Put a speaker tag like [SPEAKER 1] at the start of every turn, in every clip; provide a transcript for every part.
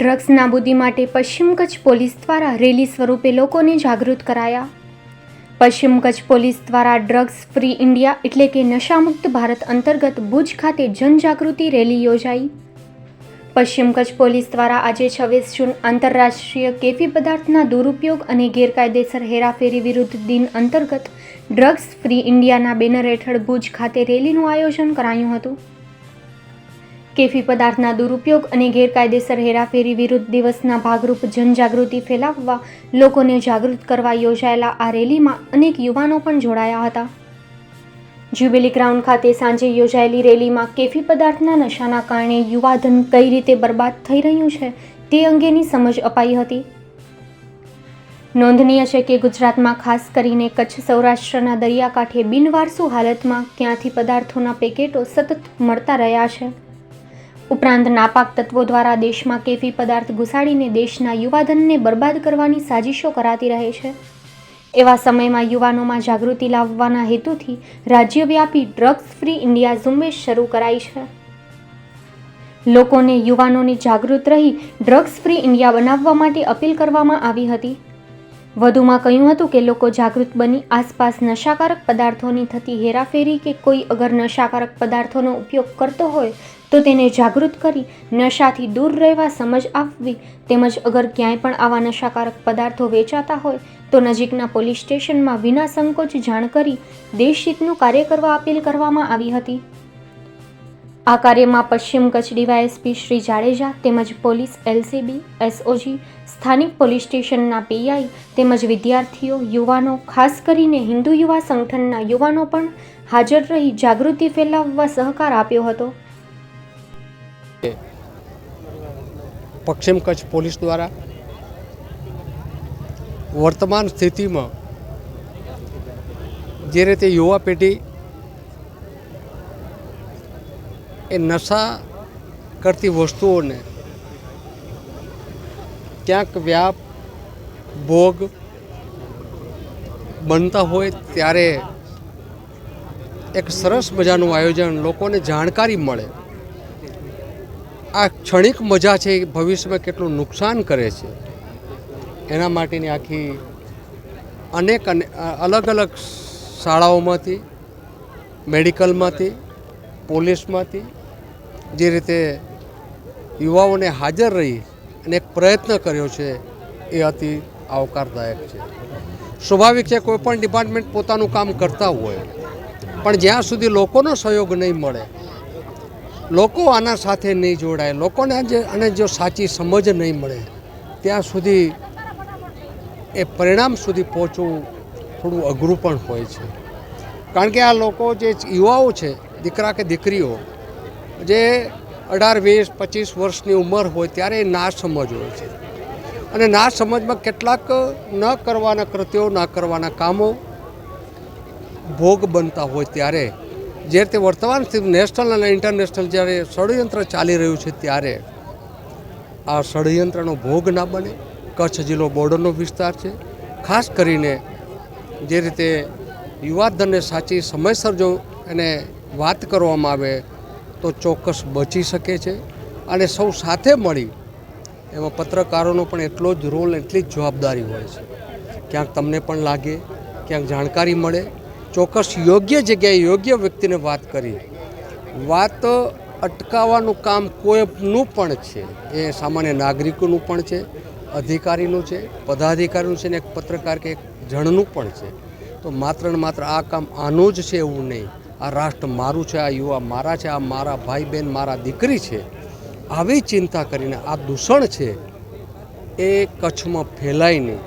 [SPEAKER 1] Drugs નાબૂદી માટે પશ્ચિમ કચ્છ પોલીસ દ્વારા રેલી સ્વરૂપે લોકોને જાગૃત કરાયા. પશ્ચિમ કચ્છ પોલીસ દ્વારા ડ્રગ્સ ફ્રી ઇન્ડિયા એટલે કે નશામુક્ત ભારત અંતર્ગત ભુજ ખાતે જનજાગૃતિ રેલી યોજાઈ. પશ્ચિમ કચ્છ પોલીસ દ્વારા આજે છવ્વીસ જૂન આંતરરાષ્ટ્રીય કેફી પદાર્થના દુરુપયોગ અને ગેરકાયદેસર હેરાફેરી વિરુદ્ધ દિન અંતર્ગત ડ્રગ્સ ફ્રી ઇન્ડિયાના બેનર હેઠળ ભુજ ખાતે રેલીનું આયોજન કરાયું હતું. કેફી પદાર્થના દુરુપયોગ અને ગેરકાયદેસર હેરાફેરી વિરુદ્ધ દિવસના ભાગરૂપ જનજાગૃતિ ફેલાવવા લોકોને જાગૃત કરવા યોજાયેલા આ રેલીમાં અનેક યુવાનો પણ જોડાયા હતા. જ્યુબિલી ગ્રાઉન્ડ ખાતે સાંજે યોજાયેલી રેલીમાં કેફી પદાર્થના નશાના કારણે યુવાધન કઈ રીતે બરબાદ થઈ રહ્યું છે તે અંગેની સમજ અપાઈ હતી. નોંધનીય છે કે ગુજરાતમાં ખાસ કરીને કચ્છ સૌરાષ્ટ્રના દરિયાકાંઠે બિનવારસુ હાલતમાં ક્યાંથી પદાર્થોના પેકેટો સતત મળતા રહ્યા છે. ઉપરાંત નાપાક તત્વો દ્વારા દેશમાં કેફી પદાર્થ ઘુસાડીને દેશના યુવાધનને બરબાદ કરવાની સાજિશો કરાતી રહે છે. એવા સમયમાં યુવાનોમાં જાગૃતિ લાવવાના હેતુથી રાજ્યવ્યાપી ડ્રગ્સ ફ્રી ઇન્ડિયા ઝુંબેશ શરૂ કરાઈ છે. લોકોને યુવાનોને જાગૃત રહી ડ્રગ્સ ફ્રી ઇન્ડિયા બનાવવા માટે અપીલ કરવામાં આવી હતી. વધુમાં કહ્યું હતું કે લોકો જાગૃત બની આસપાસ નશાકારક પદાર્થોની થતી હેરાફેરી કે કોઈ અગર નશાકારક પદાર્થોનો ઉપયોગ કરતો હોય તો તેને જાગૃત કરી નશાથી દૂર રહેવા સમજ આપવી તેમજ અગર ક્યાંય પણ આવા નશાકારક પદાર્થો વેચાતા હોય તો નજીકના પોલીસ સ્ટેશનમાં વિના સંકોચ જાણ કરી દેશહિતનું કાર્ય કરવા અપીલ કરવામાં આવી હતી. આ કાર્યમાં પશ્ચિમ કચ્છ ડીવાયએસપી શ્રી જાડેજા તેમજ પોલીસ એલસીબી, એસઓજી, સ્થાનિક પોલીસ સ્ટેશનના પીઆઈ તેમજ વિદ્યાર્થીઓ, યુવાનો, ખાસ કરીને હિન્દુ યુવા સંગઠનના યુવાનો પણ હાજર રહી જાગૃતિ ફેલાવવા સહકાર આપ્યો હતો.
[SPEAKER 2] પશ્ચિમ કચ્છ પોલીસ દ્વારા વર્તમાન સ્થિતિમાં જે રીતે યુવા પેઢી એ નશા કરતી વસ્તુઓને ક્યાંક વ્યાપ, ભોગ બનતા હોય ત્યારે એક સરસ મજાનું આયોજન લોકોને જાણકારી મળે. આ ક્ષણિક મજા છે એ ભવિષ્યમાં કેટલું નુકસાન કરે છે? એના માટેની આખી અનેક અને અલગ અલગ શાળાઓમાંથી, મેડિકલમાંથી, પોલીસમાંથી જે રીતે યુવાઓને હાજર રહી અને એક પ્રયત્ન કર્યો છે એ અતિ આવકારદાયક છે. સ્વાભાવિક છે કોઈ પણ ડિપાર્ટમેન્ટ પોતાનું કામ કરતા હોય, પણ જ્યાં સુધી લોકોનો સહયોગ નહીં મળે લોકો આના સાથે નહીં જોડાય. લોકોને જે અને જો સાચી સમજ નહીં મળે, ત્યાં સુધી એ પરિણામ સુધી પહોંચવું થોડું અઘરું પણ હોય છે. કારણ કે આ લોકો જે યુવાઓ છે, દીકરા કે દીકરીઓ, જે અઢાર, વીસ, પચીસ વર્ષની ઉંમર હોય ત્યારે એ ના સમજ હોય છે. અને ના સમજમાં કેટલાક ન કરવાના કૃત્યો, ના કરવાના કામો ભોગ બનતા હોય ત્યારે જે રીતે વર્તમાન નેશનલ અને ઇન્ટરનેશનલ જ્યારે ષડયંત્ર ચાલી રહ્યું છે ત્યારે આ ષડયંત્રનો ભોગ ના બને. કચ્છ જિલ્લો બોર્ડરનો વિસ્તાર છે. ખાસ કરીને જે રીતે યુવાધનને સાચી સમયસર જો એને વાત કરવામાં આવે તો ચોક્કસ બચી શકે છે અને સૌ સાથે મળી એમાં પત્રકારોનો પણ એટલો જ રોલ એટલી જ જવાબદારી હોય છે. ક્યાંક તમને પણ લાગે, ક્યાંક જાણકારી મળે ચોક્કસ યોગ્ય જગ્યાએ યોગ્ય વ્યક્તિને વાત કરી. વાત અટકાવવાનું કામ કોઈનું પણ છે. એ સામાન્ય નાગરિકોનું પણ છે, અધિકારીનું છે, પદાધિકારીનું છે ને એક પત્રકાર કે એક જણનું પણ છે. તો માત્ર ને માત્ર આ કામ આનું જ છે એવું નહીં. આ રાષ્ટ્ર મારું છે, આ યુવા મારા છે, આ મારા ભાઈ બહેન, મારા દીકરી છે. આવી ચિંતા કરીને આ દૂષણ છે એ કચ્છમાં ફેલાય નહીં.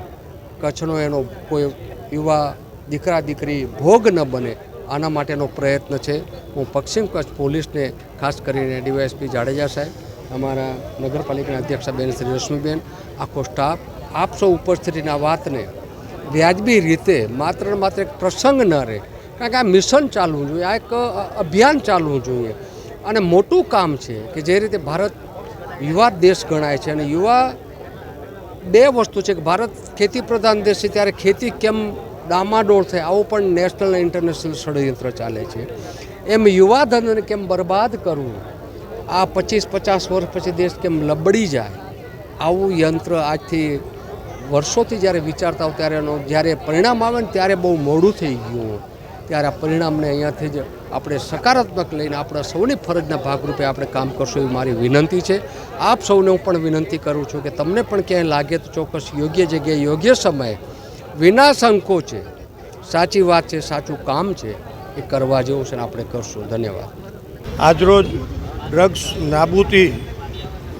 [SPEAKER 2] કચ્છનો એનો કોઈ યુવા દીકરા દીકરી ભોગ ન બને, આના માટેનો પ્રયત્ન છે. હું પશ્ચિમ કચ્છ પોલીસને ખાસ કરીને ડીવાયએસપી જાડેજા સાહેબ, અમારા નગરપાલિકાના અધ્યક્ષાબેન શ્રી રશ્મિબેન, આખો સ્ટાફ, આપ સૌ ઉપસ્થિતિના વાતને વ્યાજબી રીતે માત્ર ને માત્ર એક પ્રસંગ ન રહે, કારણ કે આ મિશન ચાલવું જોઈએ, આ એક અભિયાન ચાલવું જોઈએ. અને મોટું કામ છે કે જે રીતે ભારત યુવા દેશ ગણાય છે અને યુવા બે વસ્તુ છે કે ભારત ખેતી પ્રધાન દેશ છે, ત્યારે ખેતી કેમ ડામાડોળ થાય આવું પણ નેશનલ ઇન્ટરનેશનલ ષડયંત્ર ચાલે છે. એમ યુવા ધનને કેમ બરબાદ કરવું આ પચીસ પચાસ વર્ષ પછી દેશ કેમ લબડી જાય? આવું યંત્ર આજથી વર્ષોથી જ્યારે વિચારતા હોય ત્યારે એનો જ્યારે પરિણામ આવે ને ત્યારે બહુ મોડું થઈ ગયું. ત્યારે આ પરિણામને અહીંયાથી જ આપણે સકારાત્મક લઈને આપણા સૌની ફરજના ભાગરૂપે આપણે કામ કરશું એવી મારી વિનંતી છે. આપ સૌને હું પણ વિનંતી કરું છું કે તમને પણ ક્યાંય લાગે તો ચોક્કસ યોગ્ય જગ્યાએ યોગ્ય સમયે વિના સંકોચે સાચી વાત છે, સાચું કામ છે, એ કરવા જેવું છે ને આપણે કરશું. ધન્યવાદ.
[SPEAKER 3] આજરોજ ડ્રગ્સ નાબૂદી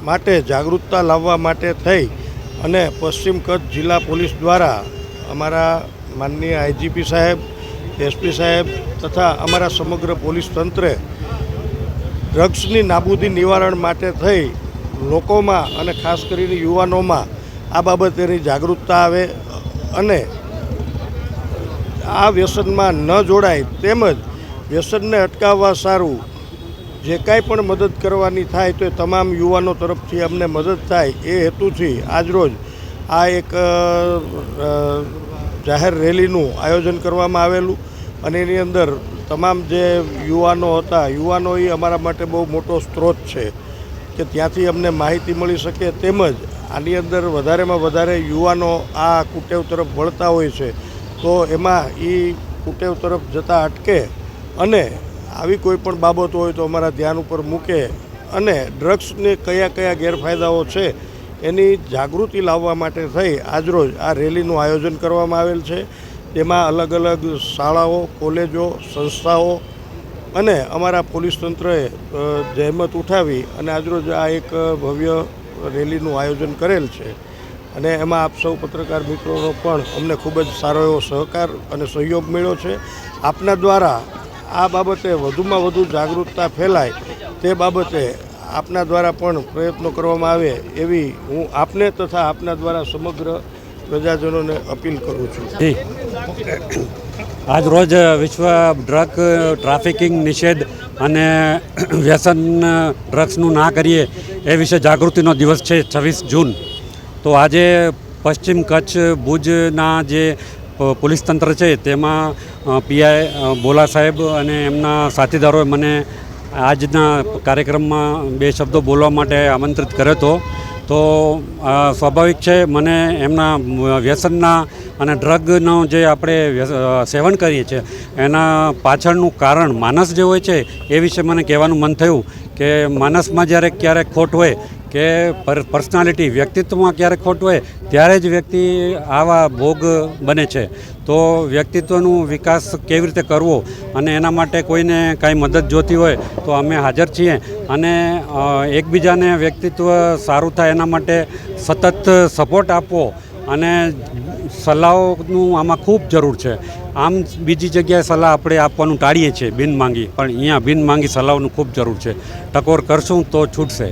[SPEAKER 3] માટે જાગૃતતા લાવવા માટે થઈ અને પશ્ચિમ કચ્છ જિલ્લા પોલીસ દ્વારા અમારા માનનીય આઈજીપી સાહેબ, એસપી સાહેબ તથા અમારા સમગ્ર પોલીસ તંત્રે ડ્રગ્સની નાબૂદી નિવારણ માટે થઈ લોકોમાં અને ખાસ કરીને યુવાનોમાં આ બાબતેની જાગૃતતા આવે અને આ વ્યસનમાં ન જોડાય તેમજ વ્યસનને અટકાવવા સારું જે કાંઈ પણ મદદ કરવાની થાય તો એ તમામ યુવાનો તરફથી અમને મદદ થાય એ હેતુથી આજરોજ આ એક જાહેર રેલીનું આયોજન કરવામાં આવેલું અને એની અંદર તમામ જે યુવાનો હતા, યુવાનો એ અમારા માટે બહુ મોટો સ્ત્રોત છે કે ત્યાંથી અમને માહિતી મળી શકે તેમજ આની અંદર વધારેમાં વધારે યુવાનો આ કુટેવ તરફ વળતા હોય છે, તો એમાં એ કુટેવ તરફ જતા અટકે અને આવી કોઈ પણ બાબતો હોય તો અમારા ધ્યાન ઉપર મૂકે અને ડ્રગ્સને કયા કયા ગેરફાયદાઓ છે એની જાગૃતિ લાવવા માટે થઈ આજરોજ આ રેલીનું આયોજન કરવામાં આવેલ છે. તેમાં અલગ અલગ શાળાઓ, કોલેજો, સંસ્થાઓ અને અમારા પોલીસ તંત્રએ જહેમત ઉઠાવી અને આજરોજ આ એક ભવ્ય રેલીનું આયોજન કરેલ છે. અને એમાં આપ સૌ પત્રકાર મિત્રોનો પણ અમને ખૂબ જ સારો એવો સહકાર અને સહયોગ મળ્યો છે. આપના દ્વારા આ બાબતે વધુમાં વધુ જાગૃતતા ફેલાય તે બાબતે આપના દ્વારા પણ પ્રયત્નો કરવામાં આવે એવી હું આપને તથા આપના દ્વારા સમગ્ર પ્રજાજનોને અપીલ કરું છું.
[SPEAKER 4] જી. આજ રોજ વિશ્વ ડ્રગ ટ્રાફિકિંગ નિષેધ અને વ્યસન ડ્રગ્સનું ના કરીએ એ વિશે જાગૃતિનો દિવસ છે છવ્વીસ જૂન. તો આજે પશ્ચિમ કચ્છ ભુજના જે પોલીસ તંત્ર છે તેમાં પીઆઈ બોલા સાહેબ અને એમના સાથીદારોએ મને આજના કાર્યક્રમમાં બે શબ્દો બોલવા માટે આમંત્રિત કર્યો હતો. તો સ્વાભાવિક છે મને એમના વ્યસનના અને ડ્રગનો જે આપણે સેવન કરીએ છીએ, એના પાછળનું કારણ માનસ જે હોય છે, એ વિશે મને કહેવાનું મન થયું કે માનસમાં જ્યારે ક્યારેક ખોટ હોય કે પર્સનાલિટી વ્યક્તિત્વમાં ક્યારેક ખોટ હોય, ત્યારે જ વ્યક્તિ આવા ભોગ બને છે. તો વ્યક્તિત્વનું વિકાસ કેવી રીતે કરવો અને એના માટે કોઈને કાંઈ મદદ જોતી હોય, તો અમે હાજર છીએ અને એકબીજાને વ્યક્તિત્વ સારું થાય એના માટે સતત સપોર્ટ આપવો અને સલાહોનું આમાં ખૂબ જરૂર છે. આમ બીજી જગ્યાએ સલાહ આપણે આપવાનું ટાળીએ છીએ બિન માંગી, પણ અહીંયા બિન માંગી સલાહનું ખૂબ જરૂર છે. ટકોર કરશું તો છૂટશે.